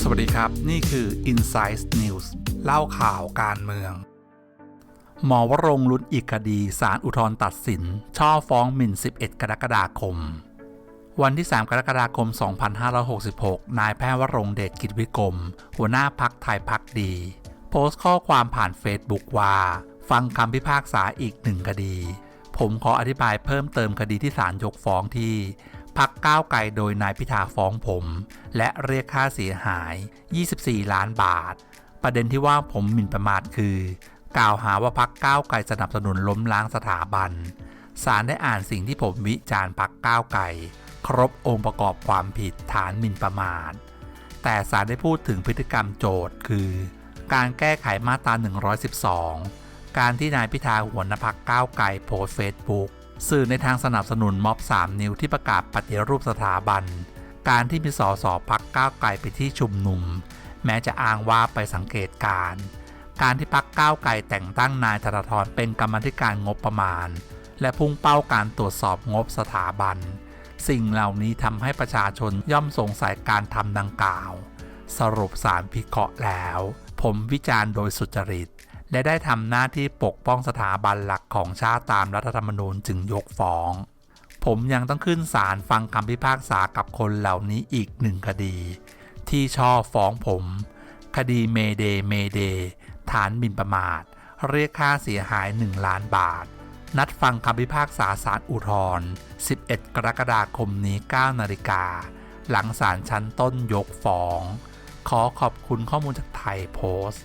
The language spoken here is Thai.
สวัสดีครับ นี่คือ Insight News เล่าข่าวการเมือง หมอวรงลุ้นอีกคดีสารอุทธรตัดสิน ช่อฟ้องหมิ่น 11 กรกฎาคม วันที่ 3 กรกฎาคม 2566 นายแพทย์วรงเดชกิจวิกรม หัวหน้าพักไทยพักดี โพสต์ข้อความผ่านเฟซบุ๊กว่า ฟังคำพิพากษาอีกหนึ่งคดี ผมขออธิบายเพิ่มเติมคดีที่ศาลยกฟ้องที่พักก้าวไกลโดยนายพิธาฟ้องผม และเรียกค่าเสียหาย 24 ล้านบาท ประเด็นที่ว่าผมหมิ่นประมาทคือ กล่าวหาว่าพักก้าวไกลสนับสนุนล้มล้างสถาบันศาลได้อ่านสิ่งที่ผมวิจารณ์พักก้าวไกลครบองค์ประกอบความผิดฐานหมิ่นประมาท แต่ศาลได้พูดถึงพฤติกรรมโจทย์คือ การแก้ไขมาตรา 112 การที่นายพิธาหัวหน้าพักก้าวไกลโพสเฟซบุ๊กสื่อในทางสนับสนุนม็อบ 3 นิ้วที่ประกาศปฏิรูปสถาบัน การที่มีสสพักก้าวไกลไปที่ชุมนุม แม้จะอ้างว่าไปสังเกตการ การที่พักก้าวไกลแต่งตั้งนายธนาธรเป็นกรรมธิการงบประมาณ และพุ่งเป้าการตรวจสอบงบสถาบัน สิ่งเหล่านี้ทำให้ประชาชนย่อมสงสัยการทำดังกล่าว สรุปสารพิเคราะห์แล้ว ผมวิจารณ์โดยสุจริต และได้ทำหน้าที่ปกป้องสถาบันหลักของชาติตามรัฐธรรมนูญจึงยกฟ้อง ผมยังต้องขึ้นศาลฟังคำพิพากษากับคนเหล่านี้อีกหนึ่งคดี ที่ชอบฟ้องผม คดีเมเดเมเดฐานหมิ่นประมาท เรียกค่าเสียหาย 1 ล้านบาท นัดฟังคำพิพากษาศาลอุทธรณ์11 กรกฎาคมนี้9นาฬิกา หลังศาลชั้นต้นยกฟ้อง ขอขอบคุณข้อมูลจากไทยโพสต์